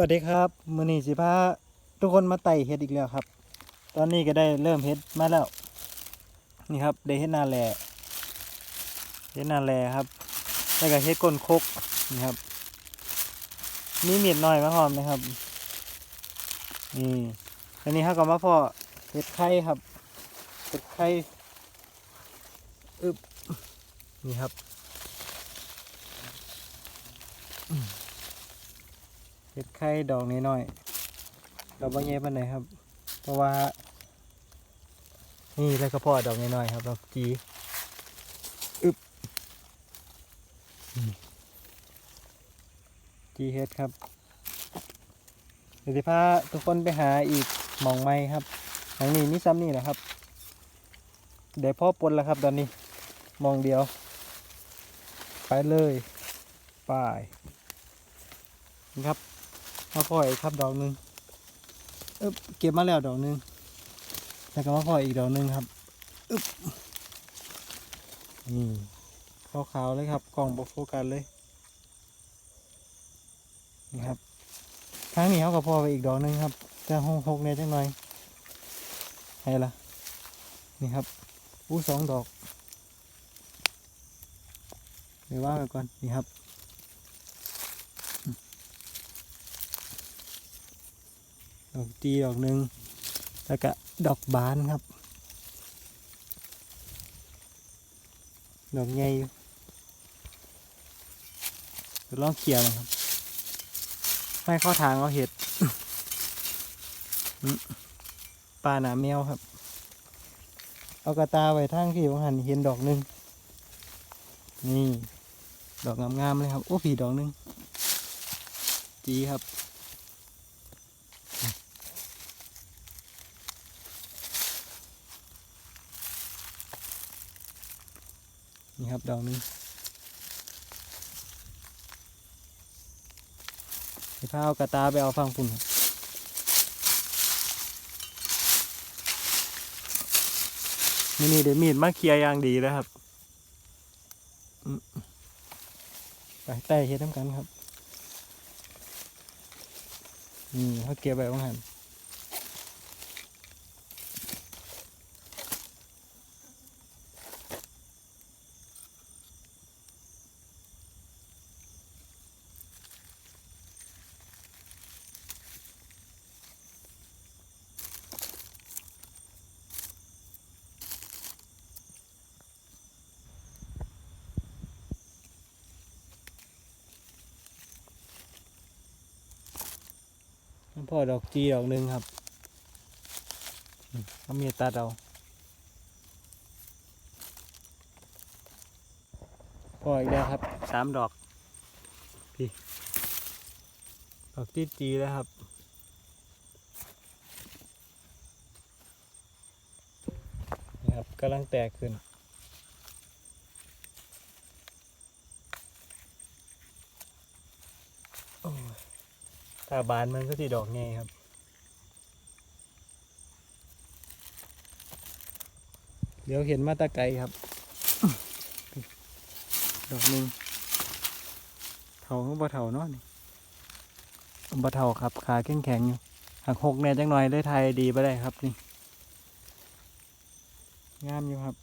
วัสดีครับมือนี้สิพาทุกคนมาไต่เห็ดอีกแล้วครับ ตอนนี้ก็ได้เริ่มเห็ดมาแล้ว นี่ครับได้เห็ดนาแลเห็ดนาแลครับแล้วก็เห็ดก้นคกนี่ครับมีมีดน่อยมาหอมนะครับนี่อันนี้ครับก็มาพอเห็ดไข่ครับเห็ดไข่อึบนี่ครับ เห็ดไข่ดอกน้อยๆดอกบางแย่ปานไหนครับ เพราะว่า นี่แล้วก็พอดอกน้อยๆครับดอกจีอึบจีเฮ็ดครับเดี๋ยวจะพาทุกคนไปหาอีกหมองไม้ครับหลังนี้มีซ้ำนี่แหละครับเดี๋ยวพ่อปนแล้วครับตอนนี้มองเดียว ไปเลย ไปนี่ครับ มาพ่ออีกครับดอกหนึ่งเอ๊บเก็บมาแล้วดอกหนึ่งแล้วก็มาพ่ออีกดอกหนึ่งครับอึ๊บนี่ขาวๆเลยครับกล่องบโฟกัสเลยนี่ครับทางนี้เขาก็พ่อไปอีกดอกหนึ่งครับจะหกหกเนี่ยจังหน่อยให้ละนี่ครับอู้สองดอกเดี๋ยวว่างไปก่อนนี่ครับ ดอกจีดอกหนึ่งแล้วก็ดอกบานครับ ดอกใหญ่อยู่ลองเคลียมันครับให้เข้าทางเอาเห็ดปลาหนาแมวครับ เอากระตาไว้ทางที่ผมหันเห็นดอกหนึ่งนี่ ดอกงามๆเลยครับ โอ้ผีดอกหนึ่งจีครับ นี่ครับดอกหนึงเดี๋ยวพาเอากระตาไปเอาฟังปุ่นนี่นี่เดี๋ยวมีดมาเคลียร์ยางดีแล้วครับไปใต้เฮ็ดน้ำกันครับ นี่เขาเก็บไว้บ้างหัน พ่อดอกจีดอกหนึ่งครับอืมเอามีดตัดเอาพ่ออีกแล้วครับสามดอกพี่ดอกจีจีแล้วครับนี่ครับกำลังแตกขึ้น โอ้ย ถ้าบานมันก็สีดอกไงครับ เดี๋ยวเห็นมาตะไกครับ ดอกหนึ่งเถาก็บ่เถาเนาะนี่บ่เถาครับ ขาแข็งแข็งอยู่หักหกแน่จังหน่อยได้ไทยดีไปได้ครับนี่ งามอยู่ครับ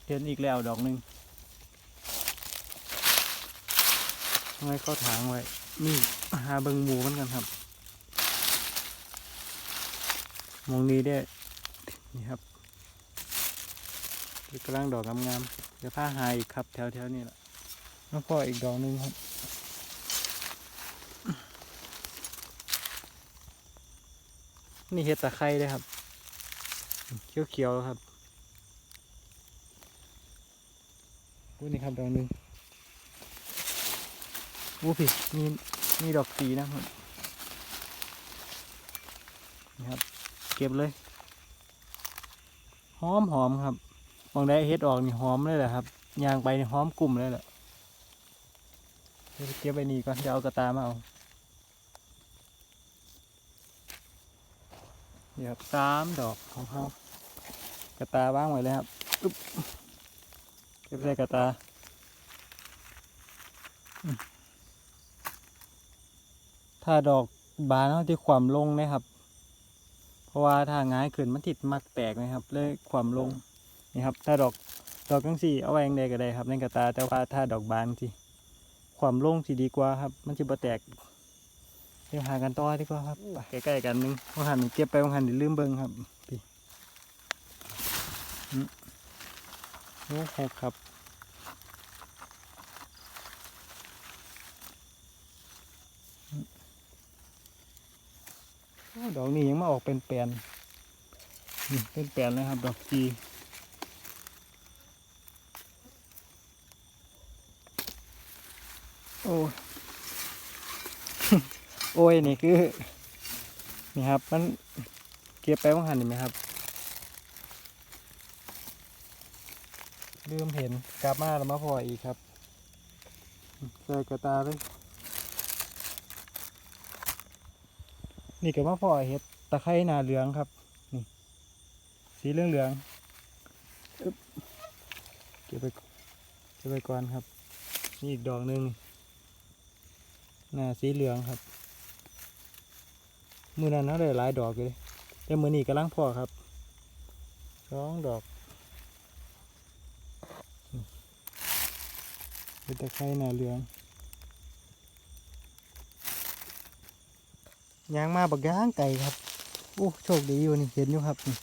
เห็นอีกแล้วดอกหนึ่งไว้เข้าถางไว้ นี่หาเบิงหมูมันกันครับมองนี้ได้ นี่ครับกำลังดอกงามๆเดี๋ยวผ้าหายอีกครับ แถวๆนี้แหละแล้วก็อีกดอกหนึ่งครับนี่เห็ดตะไคร้เลยครับ เขียวๆครับ อุ้ยนี่ครับดอกหนึ่งอู้พี่มีมีดอกสีนะครับนี่ครับ เก็บเลย หอมหอมครับมองได้เฮ็ดออกนี่หอมเลยแหละครับยางไปนี่หอมกลุ่มเลยแหละเก็บไปนี่ก่อนจะเอากระตามาเอานี่ครับสามดอกของเขากระตาว่างไว้เลยครับ ก็บใส่กระตาถ้าดอกบานเขาที่ความลงนะครับ เพราะว่าถ้าง่ายขึ้นมันติดมักแตกนะครับ เลยความลงนี่ครับ ถ้าดอกดอกกังสี่เอาไว้ยังใดก็ได้ครับในกระตา แต่ว่าถ้าดอกบานทีความลงสิดีกว่าครับ มันจะบ่แตกเดี๋ยวหากันต่อดีกว่าครับใกล้ๆกันหนึงว่าหันเก็บไปว่าหันเดี๋ยวลืมเบิ่งครับพี่ โอ้หกครับอดอกนี้ยังมาออกเป็นแปลนเป็นแปลนเลยครับ ดอกจีโอ้โอ้ยนี่คือ นี่ครับ มันเก็บไปว่างหันเห็นไหมครับ ลืมเห็นกลับมาแล้วมาพออีกครับใส่กระตาเลยนี่ก็มาพอเห็ดตะไคร้หนาเหลืองครับ นี่ สีเหลืองเหลืองเก็บไปเก็บไปก่อนครับ นี่อีกดอกหนึ่งหน้าสีเหลืองครับ มือนั้นเขาได้หลายดอกเลยแต่มือนี้กำลังพอครับสองดอก เป็นตะไคร้หนาเหลืองยางมาบักย่างไก่ครับโอ้โชคดีอยู่นี่เห็นอยู่ครับนี่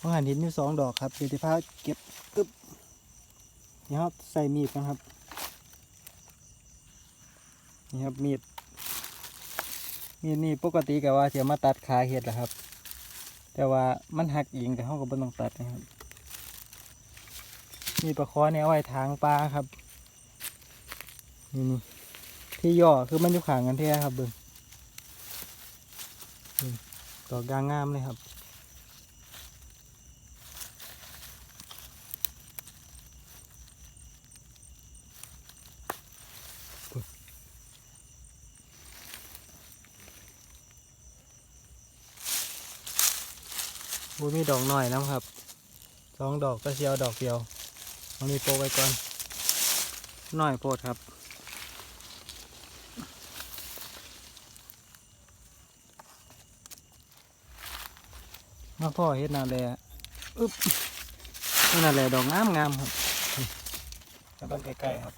ว่าหันเห็นอยู่สองดอกครับเดี๋ยวจะพาเก็บกึบนี่ครับใส่มีดนะครับนี่ครับมีดมีดนี่ปกติก็ว่าจะมาตัดขาเห็ดแหละครับ แต่ว่ามันหักเองแต่เขาก็บ่ต้องตัดนะครับมีดประคอเนี่ยไว้ทางปลาครับ นี่นี่ที่ย่อคือมันอยู่ขางกันแท้ครับเบิ่งดอกยางงามเลยครับบุมีดอกหน่อยน้ำครับสองดอกก็เชียวดอกเดียวเอามีโปะไว้ก่อนหน่อยโพดครับ มาพ่อเฮ็ดนาแลอึ๊บนี่นาแลดอกงามงามครับนี่จะต้องใกล้ๆครับ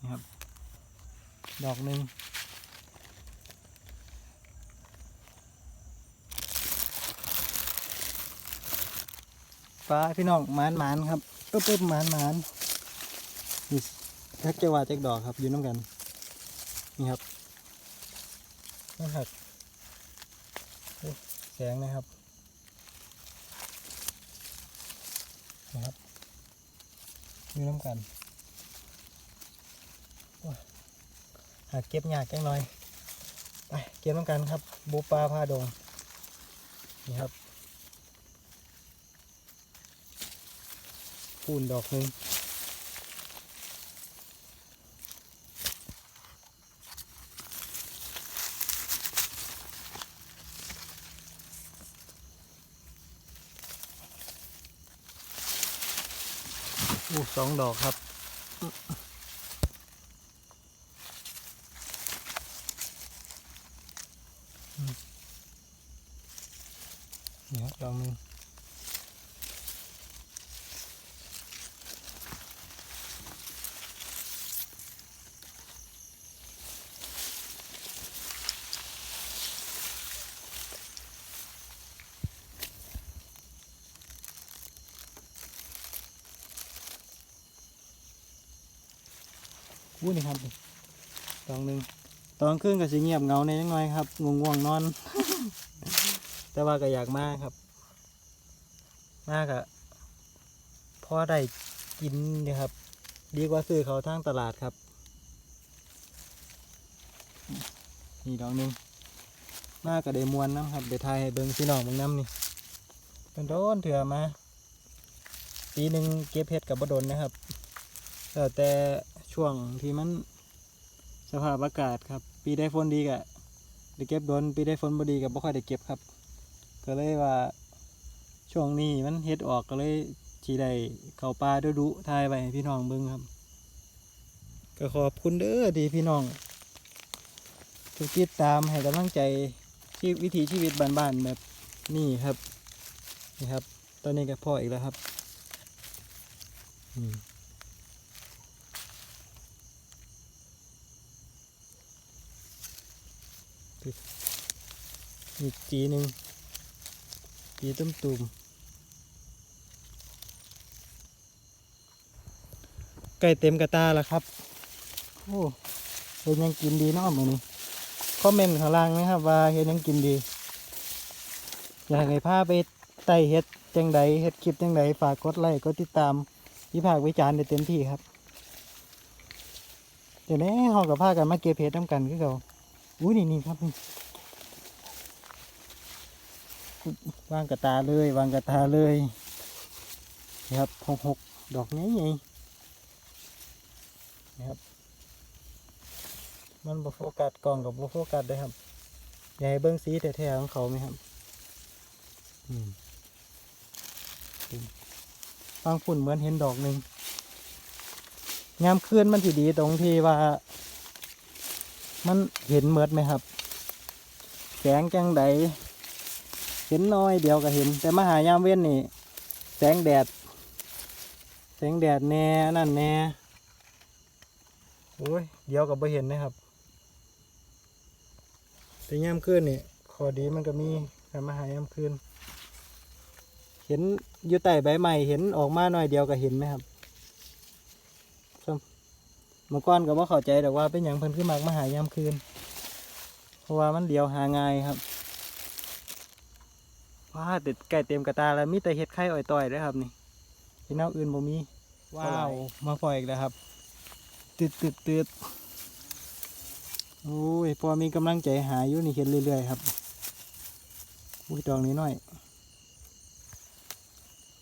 นี่ครับ ดอกหนึ่งปลาพี่น้องหมานหมานๆครับอึ๊บอึ๊บหมานหมานๆนี่ทักจะว่าจักดอกครับอยู่น้ำกัน นี่ครับนี่หักแสงนะครับนะครับมีน้ำกันหาเก็บยากจังหน่อยไปเก็บน้ำกันครับบูปลาผ้าดงนี่ครับปูนดอกหนึ่ง สองดอกครับ นี่ครับดอกหนึ่ง อู้นี่ครับนี่ดอกหนึ่งตอนขึ้นก็สิเงียบเงาในยังหน่อยครับง่วงๆนอน แต่ว่าก็อยากมากครับ มากอะพอได้กินนี่ยครับ ดีกว่าซื้อเขาทางตลาดครับนี่ดอกหนึ่งมากกับเดมวนน้ำครับเดี๋ยวทายให้เบิ้งพี่น้องเบิ้งน้ำนี่เป็นโดนเถื่อมาปีหนึ่งเก็บเห็ดกับบดนนะครับแต่แต่ ช่วงที่มันสภาพอากาศครับ ปีได้ฝนดีกะได้เก็บโดนปีได้ฝนบ่ดีกับบ่ค่อยได้เก็บครับ ก็เลยว่าช่วงนี้มันเฮ็ดออกก็เลยที่ได้เข้าป่าดุดุทายไปให้พี่น้องเบิ่งครับ ก็ขอบคุณเด้อที่พี่น้องทุกติดตามให้กำลังใจชีวิตวิถีชีวิตบ้านๆแบบนี้ครับนี่ครับ ตอนนี้ก็พ่ออีกแล้วครับ อืม อีกจีหนึ่งจีตุ้มตุมไก่เต็มกระตาแล้วครับ โอ้เห็นยังกินดีเนาะมื้อนี้คอมเมนต์ข้างล่างนะครับว่าเห็นยังกินดี อยากให้พาไปไต่เฮ็ดจังใดเฮ็ดคลิปจังใดฝากกดไลค์กดติดตามวิพากษ์วิจารณ์ได้เต็มที่ครับ เดี๋ยวนี้เฮากับพากันมาเก็บเห็ดน้ำกันคือเก่าอุ้ยนี่นี่ครับนี่ วางกระตาเลยวางกระตาเลยนี่ครับหกหกดอกนี้ไงนี่ครับ มันบโฟกัสกล้องกับบโฟกัสเลยครับให้เบิ้งสีแท้ๆของเขาไหมครับบางฝุ่นเหมือนเห็นดอกหนึ่งยามคืนมันสิดีตรงที่ว่า มันเห็นเมิดไหมครับ แสงจังใด เห็นน้อยเดียวก็เห็น แต่มาหายามเว้นนี่ แสงแดด แสงแดดแน่นั่นแน่โอ้ยเดียวกับบ่เห็นนะครับ แต่ยามคืนนี่ขอดีมันก็มีการมาหายามคืนเห็นอยู่ใต้ใบใหม่เห็นออกมาหน่อยเดียวก็เห็นไหมครับเมื่อก่อนก็บ่เข้าใจแต่ว่าเป็นอย่างเพิ่นขึ้นมากมาหายามคืน เพราะว่ามันเดียวหาง่ายครับ ว้าติดไก่เต็มกระตาแล้วมีแต่เห็ดไข่อ่อยต่อยด้วยครับนี่ที่นอกอื่นบ่มีว้าวมาปล่อยอีกแล้วครับตืดตืดตืดโอ้ยพอมีกำลังใจหาอยู่นี่เห็นเรื่อยๆครับอุ้ยดอกนี้น้อย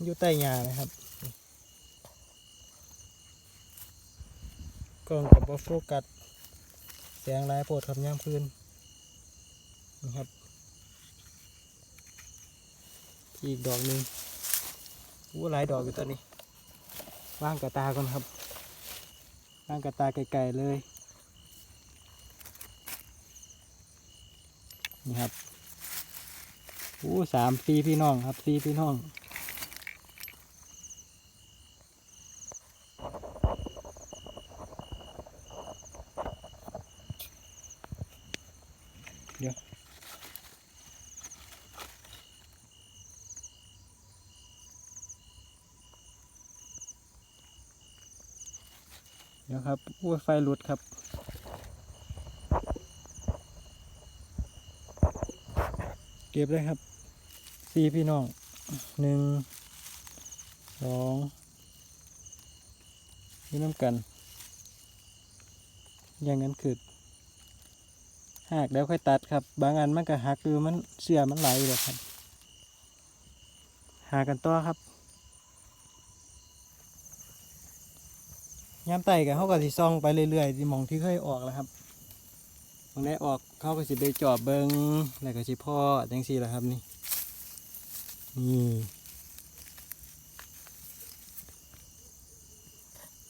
อยู่ใต้หญ้านะครับกล้องกับว่าโฟกัสแสงหลายโพดครับย่ามคืนนี่ครับ อีกดอกหนึ่งอู้หลายดอกอยู่ตอนนี้ว่างกระตาก่อนครับว่างกระตาไกลๆเลย นี่ครับอู้สามสีพี่น้องครับสีพี่น้องเดี๋ยว เดี๋ยว ครับอู้ไฟหลุดครับเก็บเลยครับสี่พี่น้องหนึ่งสองนี่น้ำกัน อย่างนั้นคือหักแล้วค่อยตัดครับ บางอันมันก็หักคือมันเสื่อมันไหลเลยครับ หากันต่อครับ ยามไต่กันเขาก็สิซองไปเรื่อยๆที่มองที่เคยออกแล้วครับหมองได้ออกเขาก็สิไปจอบเบิงแล้วก็สิพ่อจังสี่แหละครับนี่นี่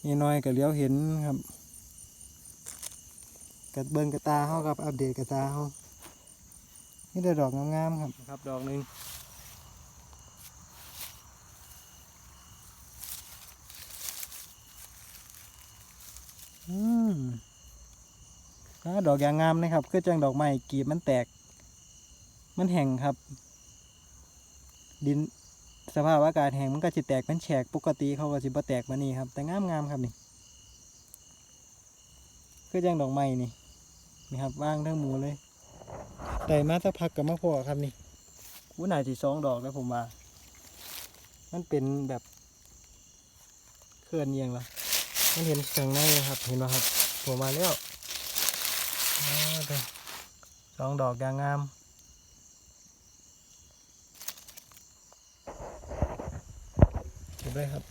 นี่น้อยก็เลี้ยวเห็นครับกัดเบิงกระตาเขากับอัปเดตกระตาเขานี่ได้ดอกงามๆครับครับ ดอกหนึ่ง อืมอ่า ดอกยางงามนะครับคือจังดอกไม้กีบมันแตก มันแห้งครับ ดินสภาพอากาศแห้งมันก็จะแตกเป็นแฉกปกติเขาก็สิบ่แตกมานี่ครับ แต่งามงามครับนี่คือจังดอกไม้นี่นี่ครับว่างทั้งหมูเลยแต่มาสักพักกับมะพร้าวครับนี่อู้นหนาที่สองดอกแล้วผมว่ามันเป็นแบบเคลื่อนเอียงละมันเห็นข้างในครับเห็นไหมครับ ผมมาแล้วอ่าเด้อสองดอกยางงามเก็บเลยครับ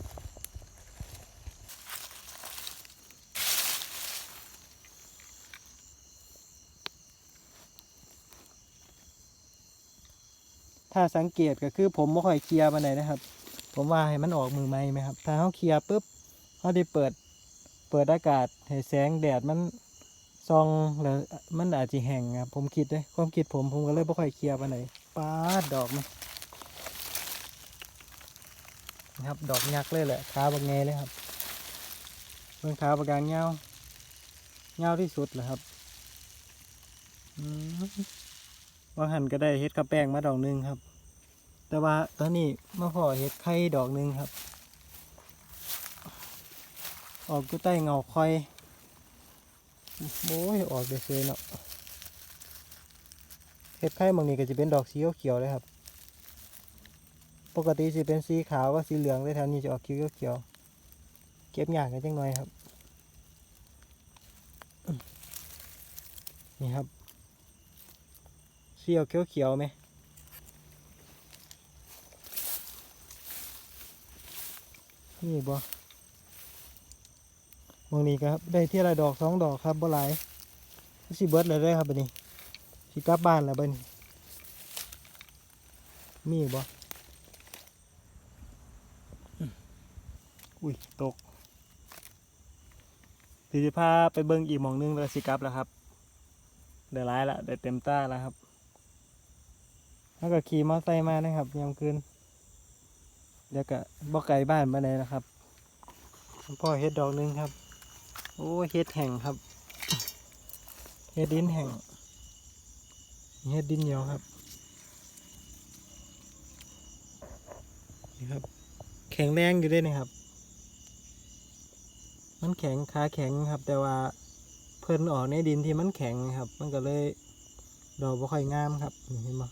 ถ้าสังเกตก็คือผมไม่ค่อยเคลียร์มาไหนนะครับผผมว่าให้มันออกมือไหมไหมครับ ถ้าเขาเคลียร์ปุ๊บเขาได้เปิด เปิดอากาศให้แสงแดดมันซองแล้วมันอาจจะแห้งครับผมคิดเลยความคิดผมผมก็เลยไม่ค่อยเคลียร์ไปไหนใดปาดดอกมันนะครับดอกยักษ์เลยแหละขาบางแงเลยครับเบื้องขาบางกางเงาเงาที่สุดเลยครับว่าหันก็ได้เฮ็ดกระแป้งมาดอกหนึงครับ แต่ว่าตอนนี้มาพอเฮ็ดไข่ดอกหนึงครับ ออกกูใต้เงาคอยโอ้ยออกเดือเนาะเห็ดไข่บางนี้ก็จะเป็นดอกสีเขียวเลยครับ ปกติจะเป็นสีขาวก็สีเหลืองเลยแถวนี้จะออกเขียว เก็บยากกันจังหน่อยครับ นี่ครับสีออกเขียวไหมนี่บ่ มองนี้ก็ครับได้เที่ยวละดอกสองดอกครับบ่หลายสิเบิดเลยได้อครับบัดนี้สิกลับบ้านแล้วบัดนี้มีบ่อืมอุ้ยตกสิสิพาไปเบิ่งอีกหมองหนึงแล้วก็สิกลับแล้วครับได้หลายละได้เต็มตาแล้วครับแล้วก็ขี่มอเตอร์ไซค์มานะครับยามคืนเดี๋ยวก็บ่ไกลบ้านปานใดนะครับพ่อเฮ็ดดอกหนึงครับ โอ้เฮ็ดแห่งครับ เฮ็ดดินแห่งเฮ็ดดินเหนียวครับ นี่ครับ แข็งแรงอยู่ด้วยนะครับ มันแข็งขาแข็งครับ แต่ว่าเพิ่นออกในดินที่มันแข็งครับ มันก็เลยดอกบ่ค่อยงามครับเห็นบ่